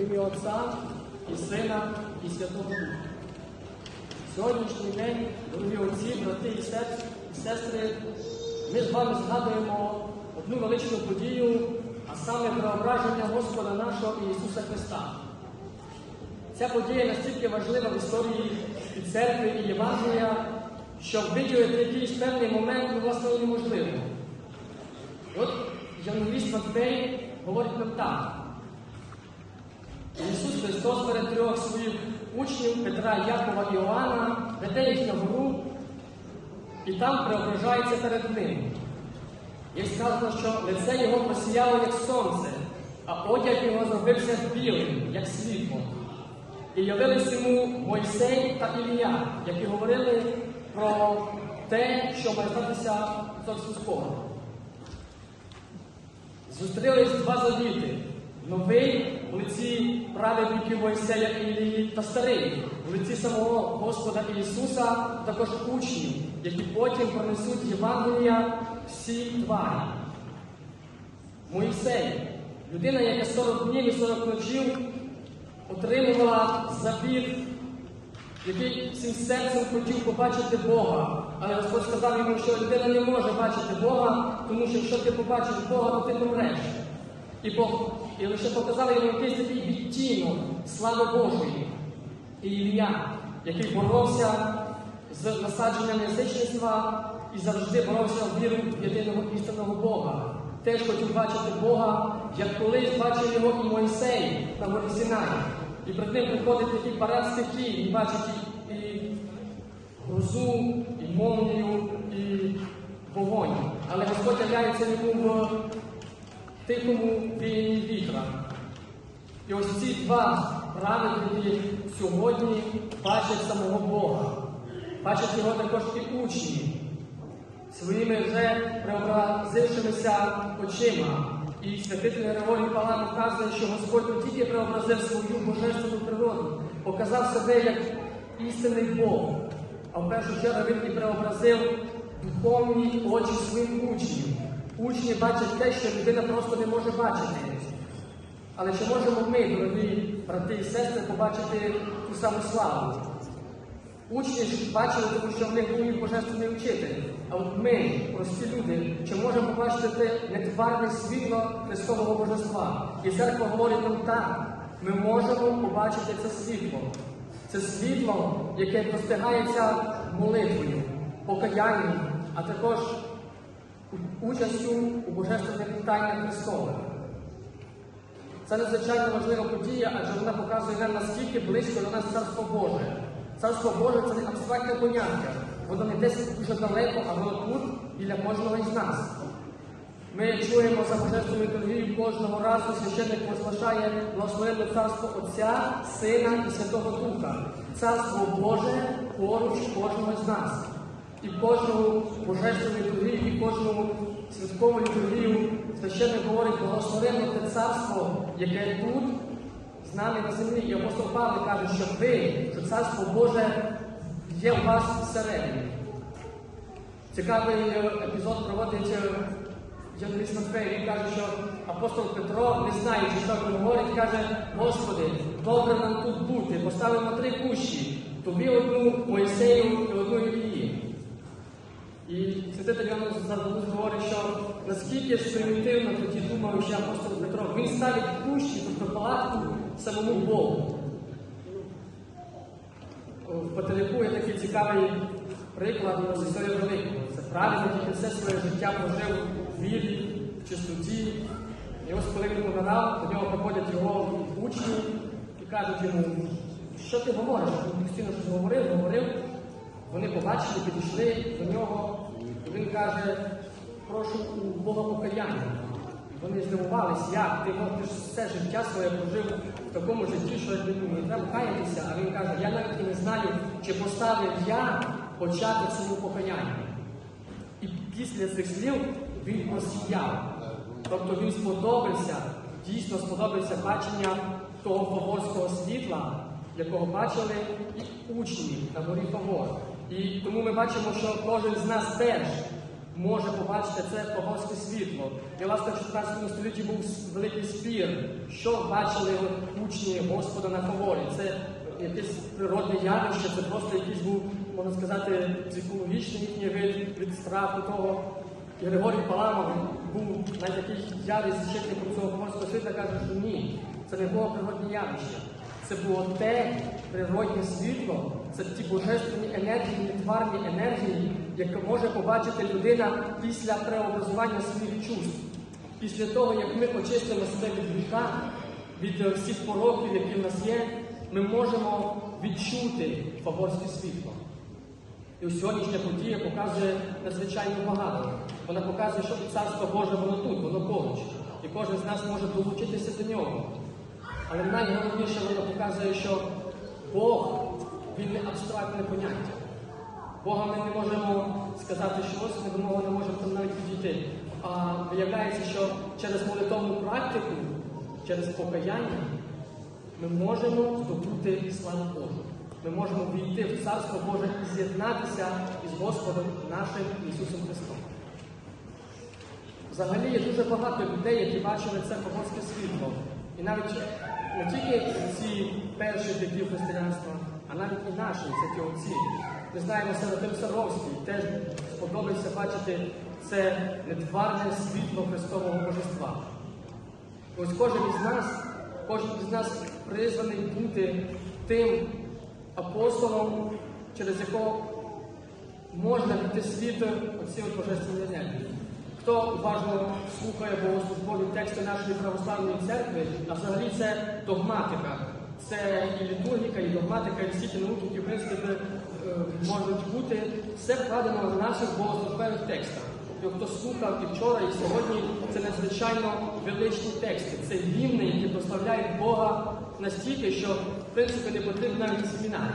В ім'я Отця і Сина, і Святого Духа. Сьогоднішній день, дорогі отці, брати і сес- і сестри, ми з вами згадуємо одну величну подію, а саме преображення Господа нашого Ісуса Христа. Ця подія настільки важлива в історії і церкви, і Євангелія, що виділити якийсь певний момент власне неможливо. От Євангеліст Матвей говорить нам так. Ісус Христос перед трьох своїх учнів Петра, Якова і Іоанна веде їх на гору і там преображається перед ним. Є сказано, що лице його просіяло, як сонце, а одяг його зробився білим, як світло. І явились йому Мойсей та Ілія, які говорили про те, що має статися зовсім скоро. Зустрілись два завіти. Новий в лиці праведників Мойсея і Ілії та старий в лиці самого Господа Ісуса, також учнів, які потім пронесуть Євангелія всі тварі. Моїсей, людина, яка 40 днів і 40 ночів отримувала завіт, який всім серцем хотів побачити Бога. Але Господь сказав йому, що людина не може бачити Бога, тому що якщо ти побачиш Бога, то ти помреш. І, Бог, і лише показали такий відтінок слави Божої. І Ілля, який боровся з насадженням язичництва і завжди боровся в віру єдиного істинного Бога. Теж хотів бачити Бога, як колись бачив його і Мойсей на горі. І перед ним приходить такий парад стихій, і бачить і грозу, і молнію, і вогонь. Але Господь являється йому в тихому віянні вітра. І ось ці два праведники сьогодні бачать самого Бога, бачать його також і учні своїми вже преобразившимися очима. І святитель Григорій Палан вказує, що Господь не тільки преобразив свою божественну природу, показав себе як істинний Бог, а в першу чергу він і преобразив духовні очі своїм учнів. Учні бачать те, що людина просто не може бачити. Але чи можемо ми, дорогі брати і сестри, побачити ту саму славу? Учні ж бачили, тому що в них був їх божественний учитель. А от ми, прості люди, чи можемо побачити нетварне світло Христового Божества? І церква говорить нам так, ми можемо побачити це світло. Це світло, яке достигається молитвою, покаянням, а також участю у божественних тайнах Христових. Це надзвичайно важлива подія, адже вона показує нам, наскільки близько до нас Царство Боже. Царство Боже це не абстрактне поняття. Воно не десь дуже далеко, а воно тут біля кожного із нас. Ми чуємо за божественною торгію кожного разу священник возглашає благословенне царство Отця, Сина і Святого Духа. Царство Боже поруч кожного з нас. І кожному божественну літургію, і кожному святкову літургію священник говорить благословенне те царство, яке тут з нами на землі. І апостол Павло каже, що ви, що царство Боже є у вас всередині. Цікавий е, епізод проводить е, Євангеліст Матфей. Він каже, що апостол Петро, не знаючи, що він говорить, каже, Господи, добре нам тут бути, поставимо три кущі, тобі одну Моїсею і одну Ілії. І святитель Іван Завдовус говорить, що наскільки ж примітивно тоді думав ще апостол Петро, він ставить кущі, тобто палатку самому Богу. В Патерику є такий цікавий приклад з історії Великого. Це правильник, який все своє життя прожив в вірі, в чистоті. І ось коли він помирав, до нього приходять його учні і кажуть йому, що ти говориш? Він постійно щось говорив, говорив. Вони побачили, підійшли до нього, він каже, прошу у Бога покаяння. Вони здивувались, як ти, ж все життя своє прожив в такому житті, що не треба каятися. А він каже, я навіть і не знаю, чи поставив я почати цьому покаяння. І після цих слів він просіяв. Тобто він сподобався, дійсно сподобався бачення того фаворського світла, якого бачили і учні на горі Фавор. І тому ми бачимо, що кожен з нас теж може побачити це погонське світло. І власне в 16 столітті був великий спір, що бачили учні Господа на фаворі. Це якесь природне явище, це просто якийсь був, можна сказати, психологічний їхній вид від страху того. І Григорій Паламов був навіть такий ярий защитником цього погонського світла, каже, що ні, це не було природне явище. Це було те природне світло, це ті божественні енергії, нетварні енергії, яке може побачити людина після преобразування своїх чувств. Після того, як ми очистимо себе від гріха, від е, всіх пороків, які в нас є, ми можемо відчути фаворське світло. І сьогоднішня подія показує надзвичайно багато. Вона показує, що царство Боже воно тут, воно поруч. І кожен з нас може долучитися до нього. Але найголовніше воно показує, що Бог він не абстрактне поняття. Бога ми не можемо сказати щось, ми до нього не можемо там навіть підійти. А виявляється, що через молитовну практику, через покаяння, ми можемо здобути славу Божу. Ми можемо війти в Царство Боже і з'єднатися із Господом нашим Ісусом Христом. Взагалі є дуже багато людей, які бачили це погонське світло. І навіть не тільки ці перші віків християнства, а навіть і наші святі отці. Ми знаємо Серафим Саровський, теж сподобався бачити це нетварне світло Христового Божества. Ось кожен із нас, кожен із нас призваний бути тим апостолом, через якого можна піти світу оці от божественні енергії. Хто уважно слухає богослужбові тексти нашої православної церкви, а взагалі це догматика. Це і літургіка, і догматика, і всі ті науки, які в принципі е, можуть бути, все вкладено в наших богослужбових текстах. І хто слухав і вчора, і сьогодні, це надзвичайно величні тексти. Це гімни, які прославляють Бога настільки, що в принципі не потрібно навіть семінарії.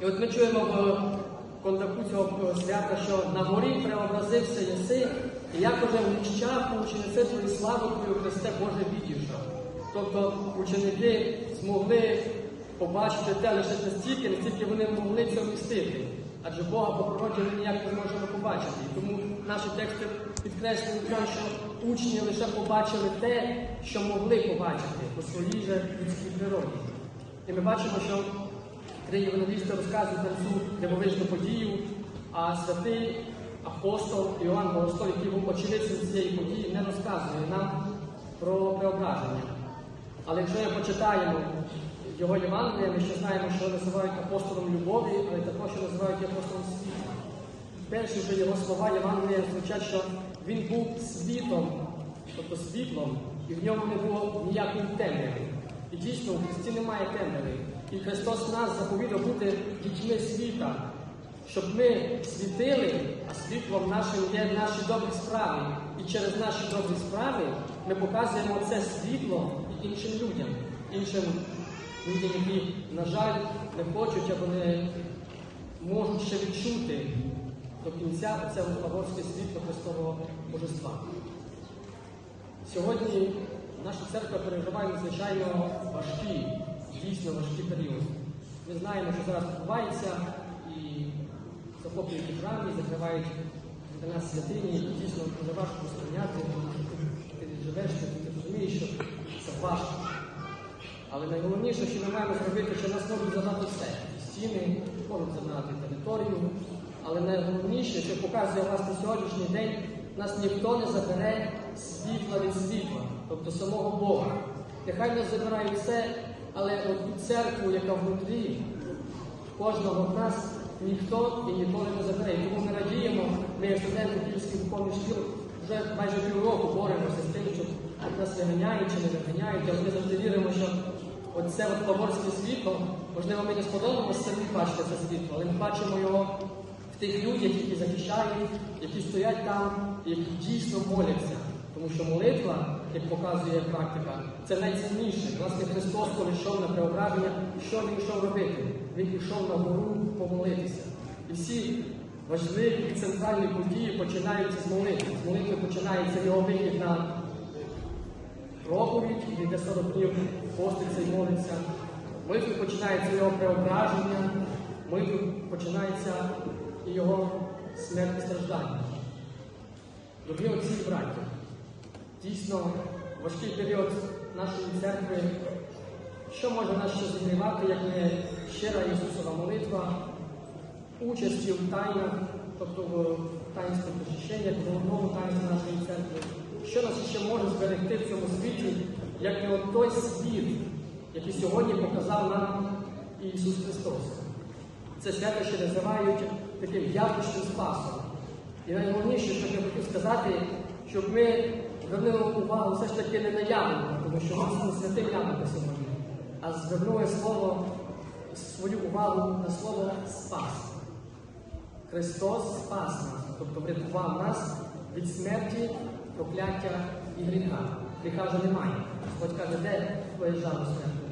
І от ми чуємо в кондаку цього свята, що на горі преобразився єси, і як уже в нищах учениці твої славу Твою Христе Боже відівшав. Тобто ученики змогли побачити те лише настільки, настільки вони могли це вмістити. Адже Бога по природі ми ніяк не можемо побачити. І тому наші тексти підкреслюють, що учні лише побачили те, що могли побачити по своїй же людській природі. І ми бачимо, що три євангелісти розказують нам цю дивовижну подію, а святий апостол Іоанн Богослов, який був очевидцем цієї події, не розказує нам про преображення. Але якщо ми почитаємо його Євангелія, ми ще знаємо, що називають апостолом любові, але також що називають апостолом світла. Перші вже його слова Євангелія звучать, що він був світом, тобто світлом, і в ньому не було ніякої темряви. І дійсно, у Христі немає темряви. І Христос нас заповідав бути дітьми світа, щоб ми світили, а світлом нашим є наші добрі справи. І через наші добрі справи ми показуємо це світло іншим людям, іншим людям, які, на жаль, не хочуть або не можуть ще відчути до кінця це пагорське світло Христового Божества. Сьогодні наша церква переживає надзвичайно важкі, дійсно важкі періоди. Ми знаємо, що зараз відбувається захоплюють і храмі, закривають для нас святині, і дійсно дуже важко сприйняти. Ти живеш, ти розумієш, що це важко. Але найголовніше, що ми маємо зробити, що нас можуть забрати все. Стіни, можуть забрати територію. Але найголовніше, що показує власне сьогоднішній день, нас ніхто не забере світла від світла, тобто самого Бога. Нехай нас забирають все, але церкву, яка внутрі кожного з нас, ніхто і ніколи не забере. І Тому ми радіємо, ми як студенти Київських духовних шкіл вже майже півроку боремося з тим, от нас виганяють чи не виганяють, але ми завжди віримо, що оце от поворське світло, можливо, ми не сподобаємося самі бачити це світло, але ми бачимо його в тих людях, які захищають, які стоять там, які дійсно моляться. Тому що молитва, як показує практика, це найцінніше. Власне, Христос, коли йшов на преображення, що він йшов робити? Він пішов на гору помолитися. І всі важливі і центральні події починаються з молитви. З молитви починається його вихід на проповідь, він йде 40 днів поститься і молиться. Молитви починається його преображення, молитви починається і його смерть і страждання. Дорогі отці і браті, дійсно важкий період нашої церкви. Що може нас ще зігрівати, як не щира Ісусова молитва, участі в тайнах, тобто в таїнстві причащення, в головному таїнстві нашої церкви? Що нас ще може зберегти в цьому світі, як не от той світ, який сьогодні показав нам Ісус Христос? Це свято ще називають таким явищним спасом. І найголовніше, що я хотів сказати, щоб ми звернули увагу все ж таки не на яблуко, тому що ми не яблуко сьогодні, а звернули слово, свою увагу на слово спас. Христос спас нас, тобто врятував нас від смерті, прокляття і гріха. Гріха вже немає. Господь каже, де твоє жало смерті?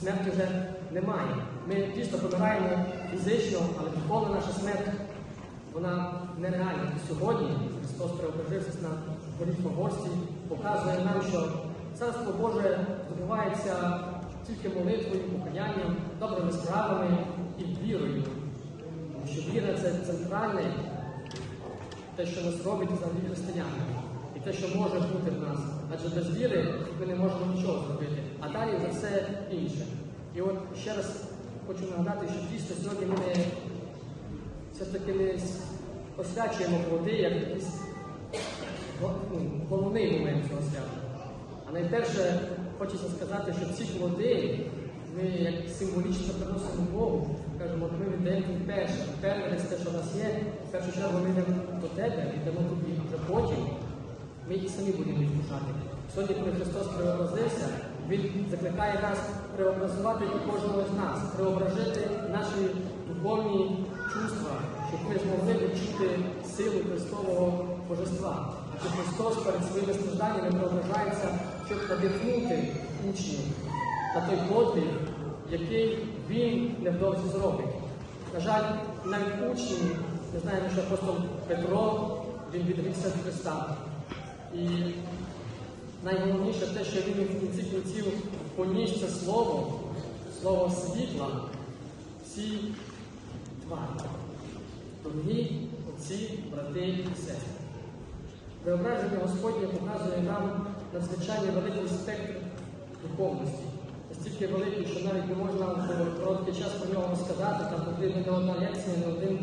Смерті вже немає. Ми дійсно помираємо фізично, але духовна наша смерть, вона нереальна. Сьогодні Христос преображився на горі показує нам, що Царство Боже здобувається тільки молитвою, покаянням, добрими справами і вірою. Тому що віра це центральне, те, що нас робить взагалі християнами. І те, що може бути в нас. Адже без віри ми не можемо нічого зробити. А далі за все інше. І от ще раз хочу нагадати, що дійсно сьогодні ми все ж таки не освячуємо плоди як ну, головний момент цього свята. А найперше хочеться сказати, що ці плоди ми як символічно приносимо Богу, кажемо, ми віддаємо перше, перше те, що в нас є, в першу чергу ми йдемо до тебе, віддамо тобі, а вже потім ми і самі будемо відпушати. Сьогодні, коли Христос преобразився, Він закликає нас преобразувати і кожного з нас, преображити наші духовні чувства, щоб ми змогли відчути силу Христового Божества. Адже Христос перед своїми стражданнями преображається, щоб надихнути учнів на той подвиг, який він невдовзі зробить. На жаль, навіть учні, ми знаємо, що апостол Петро він відрікся від Христа. І найголовніше те, що він в кінці кінців поніс це слово, слово світла, всі тварі. Дорогі отці, брати і сестри. Преображення Господнє показує нам надзвичайно великий спектр духовності. Настільки великий, що навіть не можна в короткий час про нього сказати, там потрібна не одна лекція, не один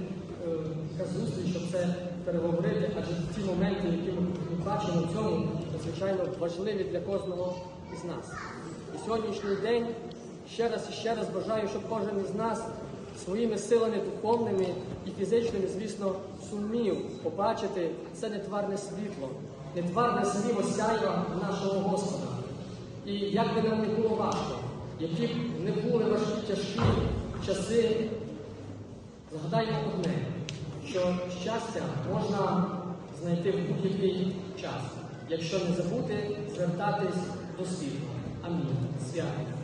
е, зустріч, щоб це переговорити, адже ті моменти, які ми бачимо в цьому, надзвичайно важливі для кожного із нас. І сьогоднішній день ще раз і ще раз бажаю, щоб кожен із нас своїми силами духовними і фізичними, звісно, сумів побачити це нетварне світло, нетварне світло сяйва нашого Господа. І як би нам не було важко, які б не були важкі тяжкі часи, згадаймо одне, що щастя можна знайти в будь-який час, якщо не забути звертатись до світла. Амінь. Свято.